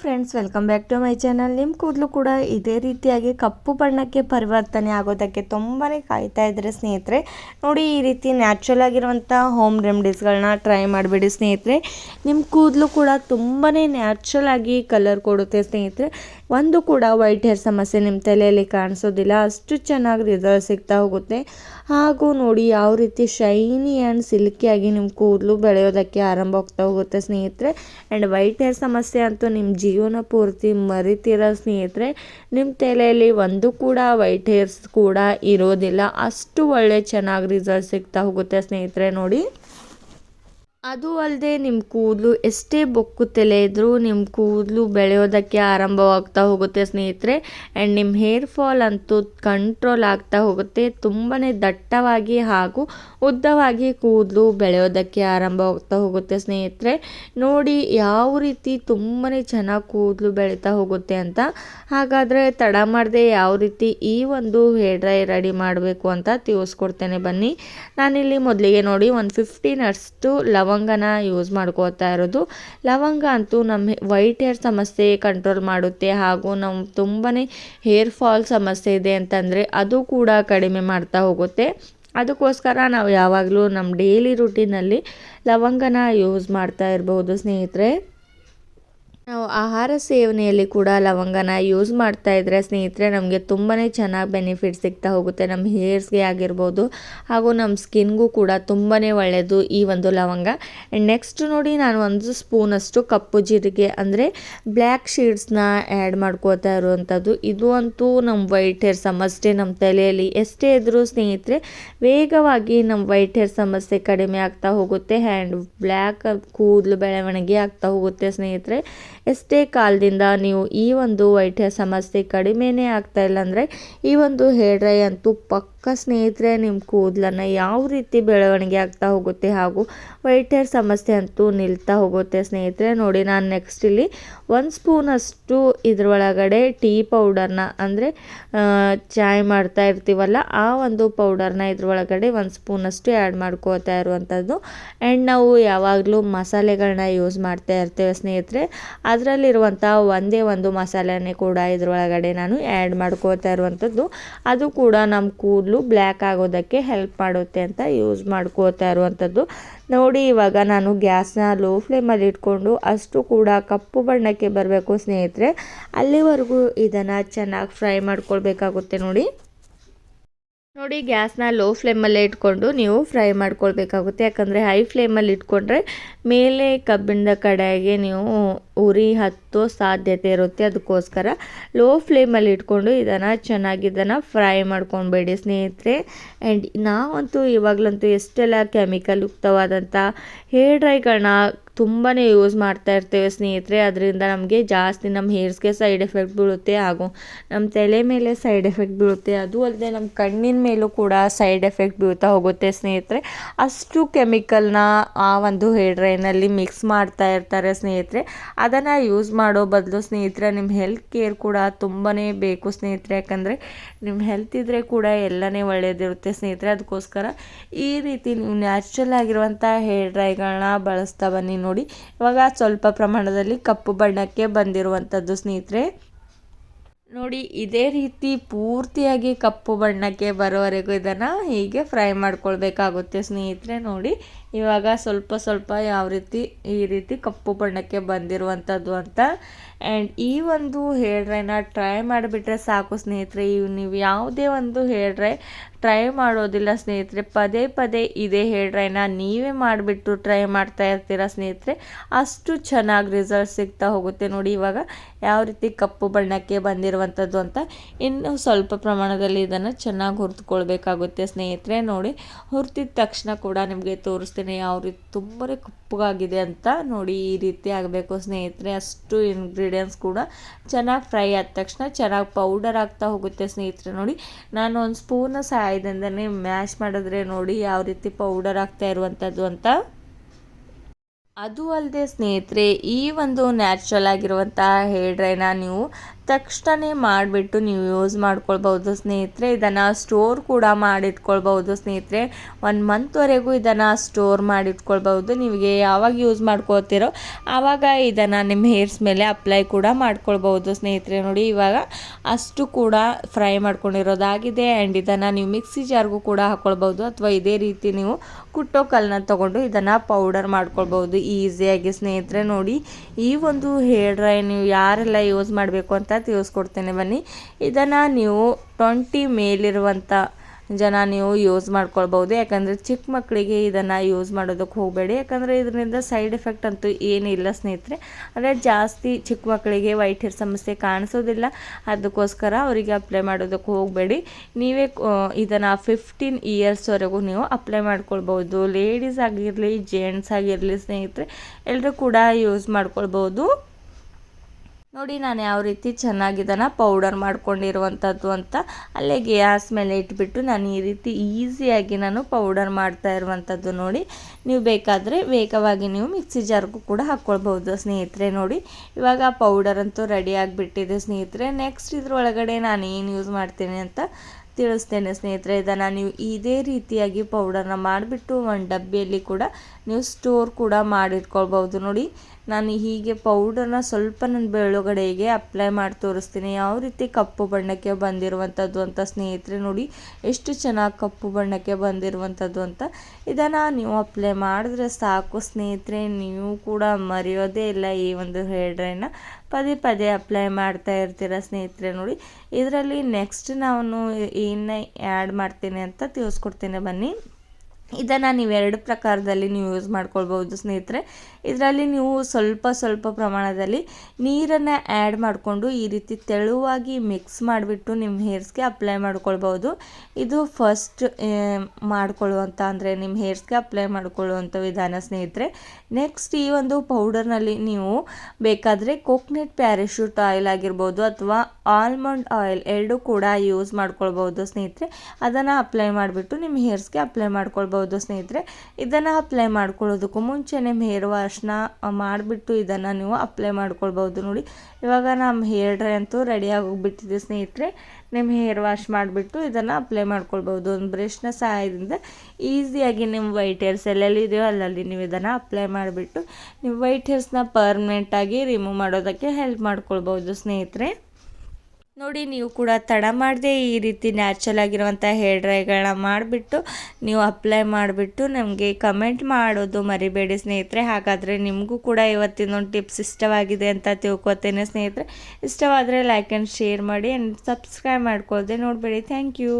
Friends welcome back to my channel ನಿಮ್ಮ ಕೂದಲು ಕೂಡ ಇದೇ ರೀತಿಯಾಗಿ ಕಪ್ಪು ಬಣ್ಣಕ್ಕೆ ಪರಿವರ್ತನೆ ಆಗೋದಕ್ಕೆ ತುಂಬಾ ಕಾಯ್ತಾ ಇದ್ದರೆ ಸ್ನೇಹಿತರೆ, ನೋಡಿ ಈ ರೀತಿ ನ್ಯಾಚುರಲ್ ಆಗಿರುವಂಥ ಹೋಮ್ ರೆಮಿಡೀಸ್ಗಳನ್ನ ಟ್ರೈ ಮಾಡಿಬಿಡಿ ಸ್ನೇಹಿತರೆ. ನಿಮ್ಮ ಕೂದಲು ಕೂಡ ತುಂಬಾ ನ್ಯಾಚುರಲ್ ಆಗಿ ಕಲರ್ ಕೊಡುತ್ತೆ ಸ್ನೇಹಿತರೆ. ಒಂದು ಕೂಡ ವೈಟ್ ಹೇರ್ ಸಮಸ್ಯೆ ನಿಮ್ಮ ತಲೆಯಲ್ಲಿ ಕಾಣಿಸೋದಿಲ್ಲ, ಅಷ್ಟು ಚೆನ್ನಾಗಿ ರಿಸಲ್ಟ್ ಸಿಗ್ತಾ ಹೋಗುತ್ತೆ. ಹಾಗೂ ನೋಡಿ ಯಾವ ರೀತಿ ಶೈನಿ ಆ್ಯಂಡ್ ಸಿಲ್ಕಿಯಾಗಿ ನಿಮ್ಮ ಕೂದಲು ಬೆಳೆಯೋದಕ್ಕೆ ಆರಂಭ ಆಗ್ತಾ ಹೋಗುತ್ತೆ ಸ್ನೇಹಿತರೆ. ಆ್ಯಂಡ್ ವೈಟ್ ಹೇರ್ ಸಮಸ್ಯೆ ಅಂತೂ ನಿಮ್ಮ ಜೀವನ ಪೂರ್ತಿ ಮರಿತೀರ ಸ್ನೇಹಿತರೆ ನಿಮ್ಮ ತಲೆಯಲ್ಲಿ ಒಂದು ಕೂಡ ವೈಟ್ ಹೇರ್ಸ್ ಕೂಡ ಇರೋದಿಲ್ಲ. ಅಷ್ಟು ಒಳ್ಳೆ ಚೆನ್ನಾಗಿ ರಿಸಲ್ಟ್ ಸಿಗ್ತಾ ಹೋಗುತ್ತೆ ಸ್ನೇಹಿತರೆ ನೋಡಿ. ಅದು ಅಲ್ಲದೆ ನಿಮ್ಮ ಕೂದಲು ಎಷ್ಟೇ ಬೊಕ್ಕು ತಲೆ ಇದ್ದರೂ ನಿಮ್ಮ ಕೂದಲು ಬೆಳೆಯೋದಕ್ಕೆ ಆರಂಭವಾಗ್ತಾ ಹೋಗುತ್ತೆ ಸ್ನೇಹಿತರೆ. ಆ್ಯಂಡ್ ನಿಮ್ಮ ಹೇರ್ ಫಾಲ್ ಅಂತೂ ಕಂಟ್ರೋಲ್ ಆಗ್ತಾ ಹೋಗುತ್ತೆ. ತುಂಬಾ ದಟ್ಟವಾಗಿ ಹಾಗೂ ಉದ್ದವಾಗಿ ಕೂದಲು ಬೆಳೆಯೋದಕ್ಕೆ ಆರಂಭವಾಗ್ತಾ ಹೋಗುತ್ತೆ ಸ್ನೇಹಿತರೆ. ನೋಡಿ ಯಾವ ರೀತಿ ತುಂಬಾ ಚೆನ್ನಾಗಿ ಕೂದಲು ಬೆಳೀತಾ ಹೋಗುತ್ತೆ ಅಂತ. ಹಾಗಾದರೆ ತಡ ಮಾಡದೆ ಯಾವ ರೀತಿ ಈ ಒಂದು ಹೇರ್ ಡ್ರೈ ರೆಡಿ ಮಾಡಬೇಕು ಅಂತ ತಿಳಿಸ್ಕೊಡ್ತೇನೆ ಬನ್ನಿ. ನಾನಿಲ್ಲಿ ಮೊದಲಿಗೆ ನೋಡಿ ಒಂದು ಫಿಫ್ಟೀನ್ ಅಷ್ಟು ಲವಂಗನ ಯೂಸ್ ಮಾಡ್ಕೋತಾ ಇರೋದು. ಲವಂಗ ಅಂತೂ ನಮ್ಮ ವೈಟ್ ಹೇರ್ ಸಮಸ್ಯೆ ಕಂಟ್ರೋಲ್ ಮಾಡುತ್ತೆ. ಹಾಗೂ ನಮ್ಮ ತುಂಬಾ ಹೇರ್ ಫಾಲ್ ಸಮಸ್ಯೆ ಇದೆ ಅಂತಂದರೆ ಅದು ಕೂಡ ಕಡಿಮೆ ಮಾಡ್ತಾ ಹೋಗುತ್ತೆ. ಅದಕ್ಕೋಸ್ಕರ ನಾವು ಯಾವಾಗಲೂ ನಮ್ಮ ಡೈಲಿ ರುಟೀನಲ್ಲಿ ಲವಂಗನ ಯೂಸ್ ಮಾಡ್ತಾ ಇರ್ಬೋದು ಸ್ನೇಹಿತರೆ. ನಾವು ಆಹಾರ ಸೇವನೆಯಲ್ಲಿ ಕೂಡ ಲವಂಗನ ಯೂಸ್ ಮಾಡ್ತಾ ಇದ್ರೆ ಸ್ನೇಹಿತರೆ ನಮಗೆ ತುಂಬಾ ಚೆನ್ನಾಗಿ ಬೆನಿಫಿಟ್ ಸಿಗ್ತಾ ಹೋಗುತ್ತೆ. ನಮ್ಮ ಹೇರ್ಸ್ಗೆ ಆಗಿರ್ಬೋದು ಹಾಗೂ ನಮ್ಮ ಸ್ಕಿನ್ಗೂ ಕೂಡ ತುಂಬಾ ಒಳ್ಳೆಯದು ಈ ಒಂದು ಲವಂಗ. ಆ್ಯಂಡ್ ನೆಕ್ಸ್ಟ್ ನೋಡಿ ನಾನು ಒಂದು ಸ್ಪೂನಷ್ಟು ಕಪ್ಪು ಜೀರಿಗೆ ಅಂದರೆ ಬ್ಲ್ಯಾಕ್ ಶೀಡ್ಸ್ನ ಆ್ಯಡ್ ಮಾಡ್ಕೋತಾ ಇರುವಂಥದ್ದು ಇದು ಅಂತೂ ನಮ್ಮ ವೈಟ್ ಹೇರ್ ಸಮಸ್ಯೆ ನಮ್ಮ ತಲೆಯಲ್ಲಿ. ಎಷ್ಟೇ ಇದ್ದರೂ ಸ್ನೇಹಿತರೆ ವೇಗವಾಗಿ ನಮ್ಮ ವೈಟ್ ಹೇರ್ ಸಮಸ್ಯೆ ಕಡಿಮೆ ಆಗ್ತಾ ಹೋಗುತ್ತೆ. ಆ್ಯಂಡ್ ಬ್ಲ್ಯಾಕ್ ಕೂದಲು ಬೆಳವಣಿಗೆ ಆಗ್ತಾ ಹೋಗುತ್ತೆ ಸ್ನೇಹಿತರೆ. ಎಷ್ಟೇ ಕಾಲದಿಂದ ನೀವು ಈ ಒಂದು ವೈಟ್ ಹೇರ್ ಸಮಸ್ಯೆ ಕಡಿಮೆನೇ ಆಗ್ತಾ ಇಲ್ಲ ಅಂದರೆ ಈ ಒಂದು ಹೇರ್ ಡ್ರೈ ಅಂತೂ ಪಕ್ಕ ಸ್ನೇಹಿತರೆ, ನಿಮ್ಮ ಕೂದಲನ್ನು ಯಾವ ರೀತಿ ಬೆಳವಣಿಗೆ ಆಗ್ತಾ ಹೋಗುತ್ತೆ ಹಾಗೂ ವೈಟ್ ಹೇರ್ ಸಮಸ್ಯೆ ಅಂತೂ ನಿಲ್ತಾ ಹೋಗುತ್ತೆ ಸ್ನೇಹಿತರೆ. ನೋಡಿ, ನಾನು ನೆಕ್ಸ್ಟ್ ಇಲ್ಲಿ ಒಂದು ಸ್ಪೂನಷ್ಟು ಇದ್ರೊಳಗಡೆ ಟೀ ಪೌಡರ್ನ ಅಂದರೆ ಚಾಯ್ ಮಾಡ್ತಾ ಇರ್ತೀವಲ್ಲ, ಆ ಒಂದು ಪೌಡರ್ನ ಇದ್ರೊಳಗಡೆ ಒಂದು ಸ್ಪೂನಷ್ಟು ಆ್ಯಡ್ ಮಾಡ್ಕೋತಾ ಇರುವಂಥದ್ದು ಆ್ಯಂಡ್ ನಾವು ಯಾವಾಗಲೂ ಮಸಾಲೆಗಳನ್ನ ಯೂಸ್ ಮಾಡ್ತಾ ಇರ್ತೇವೆ ಸ್ನೇಹಿತರೆ. ಅದರಲ್ಲಿರುವಂಥ ಒಂದೇ ಒಂದು ಮಸಾಲೆನೇ ಕೂಡ ಇದರೊಳಗಡೆ ನಾನು ಆ್ಯಡ್ ಮಾಡ್ಕೋತಾ ಇರುವಂಥದ್ದು ಅದು ಕೂಡ ನಮ್ಮ ಕೂದಲು ಬ್ಲ್ಯಾಕ್ ಆಗೋದಕ್ಕೆ ಹೆಲ್ಪ್ ಮಾಡುತ್ತೆ ಅಂತ ಯೂಸ್ ಮಾಡ್ಕೋತಾ ಇರುವಂಥದ್ದು ನೋಡಿ, ಇವಾಗ ನಾನು ಗ್ಯಾಸ್ನ ಲೋ ಫ್ಲೇಮಲ್ಲಿ ಇಟ್ಕೊಂಡು ಅಷ್ಟು ಕೂಡ ಕಪ್ಪು ಬಣ್ಣಕ್ಕೆ ಬರಬೇಕು ಸ್ನೇಹಿತರೆ. ಅಲ್ಲಿವರೆಗೂ ಇದನ್ನು ಚೆನ್ನಾಗಿ ಫ್ರೈ ಮಾಡ್ಕೊಳ್ಬೇಕಾಗುತ್ತೆ ನೋಡಿ. ನೋಡಿ, ಗ್ಯಾಸ್ನ ಲೋ ಫ್ಲೇಮಲ್ಲೇ ಇಟ್ಕೊಂಡು ನೀವು ಫ್ರೈ ಮಾಡ್ಕೊಳ್ಬೇಕಾಗುತ್ತೆ. ಯಾಕಂದರೆ ಹೈ ಫ್ಲೇಮಲ್ಲಿ ಇಟ್ಕೊಂಡ್ರೆ ಮೇಲೆ ಕಬ್ಬಿಣದ ಕಡೆಗೆ ನೀವು ಉರಿ ಹತ್ತೋ ಸಾಧ್ಯತೆ ಇರುತ್ತೆ. ಅದಕ್ಕೋಸ್ಕರ ಲೋ ಫ್ಲೇಮಲ್ಲಿ ಇಟ್ಕೊಂಡು ಇದನ್ನು ಚೆನ್ನಾಗಿ ಇದನ್ನು ಫ್ರೈ ಮಾಡ್ಕೊಳ್ಬೇಡಿ ಸ್ನೇಹಿತರೆ. ಆ್ಯಂಡ್ ನಾವಂತೂ ಇವಾಗಲಂತೂ ಎಷ್ಟೆಲ್ಲ ಕೆಮಿಕಲ್ ಯುಕ್ತವಾದಂಥ ಹೇರ್ ಡ್ರೈಗಳನ್ನ ತುಂಬಾ ಯೂಸ್ ಮಾಡ್ತಾ ಇರ್ತೇವೆ ಸ್ನೇಹಿತರೆ. ಅದರಿಂದ ನಮಗೆ ಜಾಸ್ತಿ ನಮ್ಮ ಹೇರ್ಸ್ಗೆ ಸೈಡ್ ಎಫೆಕ್ಟ್ ಬೀಳುತ್ತೆ, ಹಾಗೂ ನಮ್ಮ ತಲೆ ಮೇಲೆ ಸೈಡ್ ಎಫೆಕ್ಟ್ ಬೀಳುತ್ತೆ. ಅದು ಅಲ್ಲದೆ ನಮ್ಮ ಕಣ್ಣಿನ ಮೇಲೂ ಕೂಡ ಸೈಡ್ ಎಫೆಕ್ಟ್ ಬೀಳ್ತಾ ಹೋಗುತ್ತೆ ಸ್ನೇಹಿತರೆ. ಅಷ್ಟು ಕೆಮಿಕಲ್ನ ಆ ಒಂದು ಹೇರ್ ಡ್ರೈನಲ್ಲಿ ಮಿಕ್ಸ್ ಮಾಡ್ತಾ ಇರ್ತಾರೆ ಸ್ನೇಹಿತರೆ. ಅದನ್ನು ಯೂಸ್ ಮಾಡೋ ಬದಲು ಸ್ನೇಹಿತರೆ ನಿಮ್ಮ ಹೆಲ್ತ್ ಕೇರ್ ಕೂಡ ತುಂಬಾ ಬೇಕು ಸ್ನೇಹಿತರೆ. ಯಾಕಂದರೆ ನಿಮ್ಮ ಹೆಲ್ತ್ ಇದ್ದರೆ ಕೂಡ ಎಲ್ಲನೇ ಒಳ್ಳೆಯದಿರುತ್ತೆ ಸ್ನೇಹಿತರೆ. ಅದಕ್ಕೋಸ್ಕರ ಈ ರೀತಿ ನೀವು ನ್ಯಾಚುರಲ್ ಆಗಿರುವಂಥ ಹೇರ್ ಡ್ರೈಗಳನ್ನ ಬಳಸ್ತಾ ಬನ್ನಿ. ನೋಡಿ. ಇವಾಗ ಸ್ವಲ್ಪ ಪ್ರಮಾಣದಲ್ಲಿ ಕಪ್ಪು ಬಣ್ಣಕ್ಕೆ ಬಂದಿರುವಂಥದ್ದು ಸ್ನೇಹಿತರೆ. ನೋಡಿ, ಇದೇ ರೀತಿ ಪೂರ್ತಿಯಾಗಿ ಕಪ್ಪು ಬಣ್ಣಕ್ಕೆ ಬರೋವರೆಗೂ ಇದನ್ನು ಹೀಗೆ ಫ್ರೈ ಮಾಡ್ಕೊಳ್ಬೇಕಾಗುತ್ತೆ ಸ್ನೇಹಿತರೆ. ನೋಡಿ ಇವಾಗ ಸ್ವಲ್ಪ ಸ್ವಲ್ಪ ಯಾವ ರೀತಿ, ಈ ರೀತಿ ಕಪ್ಪು ಬಣ್ಣಕ್ಕೆ ಬಂದಿರುವಂಥದ್ದು ಅಂತ. ಆ್ಯಂಡ್ ಈ ಒಂದು ಹೇರ್ ಟ್ರೈ ಮಾಡಿಬಿಟ್ರೆ ಸಾಕು ಸ್ನೇಹಿತರೆ. ಇವು ನೀವು ಯಾವುದೇ ಒಂದು ಹೇಳ್ರೆ ಟ್ರೈ ಮಾಡೋದಿಲ್ಲ ಸ್ನೇಹಿತರೆ. ಪದೇ ಪದೇ ಇದೇ ಹೇರ್ ನೀವೇ ಮಾಡಿಬಿಟ್ಟು ಟ್ರೈ ಮಾಡ್ತಾ ಇರ್ತೀರ ಸ್ನೇಹಿತರೆ. ಅಷ್ಟು ಚೆನ್ನಾಗಿ ರಿಸಲ್ಟ್ ಸಿಗ್ತಾ ಹೋಗುತ್ತೆ ನೋಡಿ ಇವಾಗ ಯಾವ ರೀತಿ ಕಪ್ಪು ಬಣ್ಣಕ್ಕೆ ಬಂದಿರುವಂಥದ್ದು ಅಂತ. ಇನ್ನು ಸ್ವಲ್ಪ ಪ್ರಮಾಣದಲ್ಲಿ ಇದನ್ನು ಚೆನ್ನಾಗಿ ಹುರಿದುಕೊಳ್ಬೇಕಾಗುತ್ತೆ ಸ್ನೇಹಿತರೆ. ನೋಡಿ, ಹುರಿದಿದ ತಕ್ಷಣ ಕೂಡ ನಿಮಗೆ ತೋರಿಸ್ತೀನಿ. ಯಾವ ರೀತಿ ತುಂಬಾ ಕಪ್ಪಗಾಗಿದೆ ಅಂತ ನೋಡಿ ಈ ರೀತಿ ಆಗಬೇಕು. ಸ್ನೇಹಿತರೆ, ಅಷ್ಟು ಇಂಗ್ರೀಡಿಯೆಂಟ್ಸ್ ಕೂಡ ಚೆನ್ನಾಗಿ ಫ್ರೈ ಆದ ತಕ್ಷಣ ಚೆನ್ನಾಗಿ ಪೌಡರ್ ಆಗ್ತಾ ಹೋಗುತ್ತೆ ಸ್ನೇಹಿತರೆ ನೋಡಿ. ನಾನು ಒಂದು ಸ್ಪೂನ್ ಸಹಾಯದಿಂದನೇ ಮ್ಯಾಶ್ ಮಾಡಿದ್ರೆ ನೋಡಿ ಯಾವ ರೀತಿ ಪೌಡರ್ ಆಗ್ತಾ ಇರುವಂಥದ್ದು ಅಂತ. ಅದು ಅಲ್ಲದೆ ಸ್ನೇಹಿತರೆ, ಈ ಒಂದು ನ್ಯಾಚುರಲ್ ಆಗಿರುವಂಥ ಹೇರ್ ಡ್ರೈನ ನೀವು ತಕ್ಷಣ ಮಾಡಿಬಿಟ್ಟು ನೀವು ಯೂಸ್ ಮಾಡ್ಕೊಳ್ಬೋದು ಸ್ನೇಹಿತರೆ, ಇದನ್ನು ಸ್ಟೋರ್ ಕೂಡ ಮಾಡಿಟ್ಕೊಳ್ಬೋದು ಸ್ನೇಹಿತರೆ, ಒನ್ ಮಂತ್ವರೆಗೂ ಇದನ್ನು ಸ್ಟೋರ್ ಮಾಡಿಟ್ಕೊಳ್ಬೋದು ನಿಮಗೆ ಯಾವಾಗ ಯೂಸ್ ಮಾಡ್ಕೋತೀರೋ ಆವಾಗ ಇದನ್ನು ನಿಮ್ಮ ಹೇರ್ಸ್ ಮೇಲೆ ಅಪ್ಲೈ ಕೂಡ ಮಾಡ್ಕೊಳ್ಬೋದು ಸ್ನೇಹಿತರೆ, ನೋಡಿ ಇವಾಗ ಅಷ್ಟು ಕೂಡ ಫ್ರೈ ಮಾಡ್ಕೊಂಡಿರೋದಾಗಿದೆ ಆ್ಯಂಡ್ ಇದನ್ನು ನೀವು ಮಿಕ್ಸಿ ಜಾರ್ಗೂ ಕೂಡ ಹಾಕ್ಕೊಳ್ಬೋದು ಅಥವಾ ಇದೇ ರೀತಿ ನೀವು ಕುಟ್ಟೋ ಕಲ್ಲನ್ನ ತೊಗೊಂಡು ಇದನ್ನು ಪೌಡರ್ ಮಾಡ್ಕೊಳ್ಬೋದು ಈಸಿಯಾಗಿ ಸ್ನೇಹಿತರೆ, ನೋಡಿ ಈ ಒಂದು ಹೇರ್ ಡ್ರೈ ನೀವು ಯಾರೆಲ್ಲ ಯೂಸ್ ಮಾಡಬೇಕು ಅಂತ ತಿಳಿಸ್ಕೊಡ್ತೇನೆ. ಬನ್ನಿ, ಇದನ್ನು ನೀವು ಟ್ವೆಂಟಿ ಮೇಲಿರುವಂಥ ಜನ ನೀವು ಯೂಸ್ ಮಾಡ್ಕೊಳ್ಬೋದು ಯಾಕಂದರೆ ಚಿಕ್ಕ ಮಕ್ಕಳಿಗೆ ಇದನ್ನು ಯೂಸ್ ಮಾಡೋದಕ್ಕೆ ಹೋಗಬೇಡಿ. ಯಾಕಂದರೆ ಇದರಿಂದ ಸೈಡ್ ಎಫೆಕ್ಟ್ ಅಂತೂ ಏನಿಲ್ಲ ಸ್ನೇಹಿತರೆ. ಅಂದರೆ ಜಾಸ್ತಿ ಚಿಕ್ಕ ಮಕ್ಕಳಿಗೆ ವೈಟ್ ಹೇರ್ ಸಮಸ್ಯೆ ಕಾಣಿಸೋದಿಲ್ಲ. ಅದಕ್ಕೋಸ್ಕರ ಅವರಿಗೆ ಅಪ್ಲೈ ಮಾಡೋದಕ್ಕೆ ಹೋಗಬೇಡಿ. ನೀವೇ ಇದನ್ನು ಫಿಫ್ಟೀನ್ ಇಯರ್ಸ್ವರೆಗೂ ನೀವು ಅಪ್ಲೈ ಮಾಡ್ಕೊಳ್ಬೋದು ಲೇಡೀಸ್ ಆಗಿರಲಿ ಜೆಂಟ್ಸ್ ಆಗಿರಲಿ ಸ್ನೇಹಿತರೆ ಎಲ್ಲರೂ ಕೂಡ ಯೂಸ್ ಮಾಡ್ಕೊಳ್ಬೋದು ನೋಡಿ, ನಾನು ಯಾವ ರೀತಿ ಚೆನ್ನಾಗಿದನ್ನು ಪೌಡರ್ ಮಾಡ್ಕೊಂಡಿರುವಂಥದ್ದು ಅಂತ ಅಲ್ಲೇ ಗ್ಯಾಸ್ ಮೇಲೆ ಇಟ್ಬಿಟ್ಟು ನಾನು ಈ ರೀತಿ ಈಸಿಯಾಗಿ ನಾನು ಪೌಡರ್ ಮಾಡ್ತಾ ಇರುವಂಥದ್ದು ನೋಡಿ. ನೀವು ಬೇಕಾದರೆ ವೇಗವಾಗಿ ನೀವು ಮಿಕ್ಸಿ ಜಾರ್ಗೂ ಕೂಡ ಹಾಕ್ಕೊಳ್ಬೋದು ಸ್ನೇಹಿತರೆ ನೋಡಿ. ಇವಾಗ ಪೌಡರ್ ಅಂತೂ ರೆಡಿ ಆಗಿಬಿಟ್ಟಿದೆ ಸ್ನೇಹಿತರೆ. ನೆಕ್ಸ್ಟ್ ಇದ್ರೊಳಗಡೆ ನಾನು ಏನು ಯೂಸ್ ಮಾಡ್ತೀನಿ ಅಂತ ತಿಳಿಸ್ತೇನೆ ಸ್ನೇಹಿತರೆ. ಇದನ್ನು ನೀವು ಇದೇ ರೀತಿಯಾಗಿ ಪೌಡರ್ನ ಮಾಡಿಬಿಟ್ಟು ಒಂದು ಡಬ್ಬಿಯಲ್ಲಿ ಕೂಡ ನೀವು ಸ್ಟೋರ್ ಕೂಡ ಮಾಡಿಟ್ಕೊಳ್ಬೋದು ನೋಡಿ. ನಾನು ಹೀಗೆ ಪೌಡರ್ನ ಸ್ವಲ್ಪ ನನ್ನ ಬೆಳಗಡೆಗೆ ಅಪ್ಲೈ ಮಾಡಿ ತೋರಿಸ್ತೀನಿ. ಯಾವ ರೀತಿ ಕಪ್ಪು ಬಣ್ಣಕ್ಕೆ ಬಂದಿರುವಂಥದ್ದು ಅಂತ ಸ್ನೇಹಿತರೆ ನೋಡಿ. ಎಷ್ಟು ಚೆನ್ನಾಗಿ ಕಪ್ಪು ಬಣ್ಣಕ್ಕೆ ಬಂದಿರುವಂಥದ್ದು ಅಂತ. ಇದನ್ನು ನೀವು ಅಪ್ಲೈ ಮಾಡಿದ್ರೆ ಸಾಕು ಸ್ನೇಹಿತರೆ. ನೀವು ಕೂಡ ಮರೆಯೋದೇ ಇಲ್ಲ ಈ ಒಂದು ಹೇರ್ ಡ್ರೈನ ಪದೇ ಪದೇ ಅಪ್ಲೈ ಮಾಡ್ತಾ ಇರ್ತೀರ ಸ್ನೇಹಿತರೆ ನೋಡಿ. ಇದರಲ್ಲಿ ನೆಕ್ಸ್ಟ್ ನಾನು ಏನು ಆ್ಯಡ್ ಮಾಡ್ತೀನಿ ಅಂತ ತಿಳಿಸ್ಕೊಡ್ತೀನಿ. ಬನ್ನಿ. ಇದನ್ನು ನೀವು ಎರಡು ಪ್ರಕಾರದಲ್ಲಿ ನೀವು ಯೂಸ್ ಮಾಡ್ಕೊಳ್ಬೋದು ಸ್ನೇಹಿತರೆ. ಇದರಲ್ಲಿ ನೀವು ಸ್ವಲ್ಪ ಸ್ವಲ್ಪ ಪ್ರಮಾಣದಲ್ಲಿ ನೀರನ್ನು ಆ್ಯಡ್ ಮಾಡಿಕೊಂಡು ಈ ರೀತಿ ತೆಳುವಾಗಿ ಮಿಕ್ಸ್ ಮಾಡಿಬಿಟ್ಟು ನಿಮ್ಮ ಹೇರ್ಸ್ಗೆ ಅಪ್ಲೈ ಮಾಡ್ಕೊಳ್ಬೋದು ಇದು ಫಸ್ಟ್ ಮಾಡ್ಕೊಳ್ಳುವಂಥ ಅಂದರೆ ನಿಮ್ಮ ಹೇರ್ಸ್ಗೆ ಅಪ್ಲೈ ಮಾಡ್ಕೊಳ್ಳುವಂಥ ವಿಧಾನ ಸ್ನೇಹಿತರೆ. ನೆಕ್ಸ್ಟ್ ಈ ಒಂದು ಪೌಡರ್ನಲ್ಲಿ ನೀವು ಬೇಕಾದರೆ ಕೋಕ್ನೆಟ್ ಪ್ಯಾರಾಶೂಟ್ ಆಯಿಲ್ ಆಗಿರ್ಬೋದು ಅಥವಾ ಆಲ್ಮಂಡ್ ಆಯಿಲ್ ಎರಡೂ ಕೂಡ ಯೂಸ್ ಮಾಡ್ಕೊಳ್ಬೋದು ಸ್ನೇಹಿತರೆ. ಅದನ್ನು ಅಪ್ಲೈ ಮಾಡಿಬಿಟ್ಟು ನಿಮ್ಮ ಹೇರ್ಸ್ಗೆ ಅಪ್ಲೈ ಮಾಡ್ಕೊಳ್ಬೋದು ಸ್ನೇಹಿತರೆ, ಇದನ್ನು ಅಪ್ಲೈ ಮಾಡ್ಕೊಳ್ಳೋದಕ್ಕೂ ಮುಂಚೆ ನಿಮ್ಮ ಹೇರ್ ವಾಶ್ನ ಮಾಡಿಬಿಟ್ಟು ಇದನ್ನು ನೀವು ಅಪ್ಲೈ ಮಾಡ್ಕೊಳ್ಬೋದು ನೋಡಿ. ಇವಾಗ ನಮ್ಮ ಹೇರ್ ಡ್ರೈ ಅಂತೂ ರೆಡಿ ಆಗೋಗ್ಬಿಟ್ಟಿದೆ ಸ್ನೇಹಿತರೆ. ನಿಮ್ಮ ಹೇರ್ ವಾಶ್ ಮಾಡಿಬಿಟ್ಟು ಇದನ್ನು ಅಪ್ಲೈ ಮಾಡ್ಕೊಳ್ಬೋದು. ಒಂದು ಬ್ರಷ್ನ ಸಹಾಯದಿಂದ ಈಸಿಯಾಗಿ ನಿಮ್ಮ ವೈಟ್ ಹೇರ್ಸ್ ಎಲ್ಲೆಲ್ಲಿ ಇದೆಯೋ ಅಲ್ಲಲ್ಲಿ ನೀವು ಇದನ್ನು ಅಪ್ಲೈ ಮಾಡಿಬಿಟ್ಟು, ನೀವು ವೈಟ್ ಹೇರ್ಸ್ನ ಪರ್ಮನೆಂಟಾಗಿ ರಿಮೂವ್ ಮಾಡೋದಕ್ಕೆ ಹೆಲ್ಪ್ ಮಾಡ್ಕೊಳ್ಬೋದು ಸ್ನೇಹಿತರೆ. ನೋಡಿ, ನೀವು ಕೂಡ ತಡ ಮಾಡದೆ ಈ ರೀತಿ ನ್ಯಾಚುರಲ್ ಆಗಿರುವಂಥ ಹೇರ್ ಡ್ರೈಗಳನ್ನ ಮಾಡಿಬಿಟ್ಟು, ನೀವು ಅಪ್ಲೈ ಮಾಡಿಬಿಟ್ಟು ನಮಗೆ ಕಮೆಂಟ್ ಮಾಡೋದು ಮರಿಬೇಡಿ ಸ್ನೇಹಿತರೆ. ಹಾಗಾದರೆ ನಿಮಗೂ ಕೂಡ ಇವತ್ತಿನೊಂದು ಟಿಪ್ಸ್ ಇಷ್ಟವಾಗಿದೆ ಅಂತ ತಿಳ್ಕೊತೇನೆ ಸ್ನೇಹಿತರೆ. ಇಷ್ಟವಾದರೆ ಲೈಕ್ ಆ್ಯಂಡ್ ಶೇರ್ ಮಾಡಿ ಆ್ಯಂಡ್ ಸಬ್ಸ್ಕ್ರೈಬ್ ಮಾಡ್ಕೊಳ್ದೆ ನೋಡಬೇಡಿ. Thank you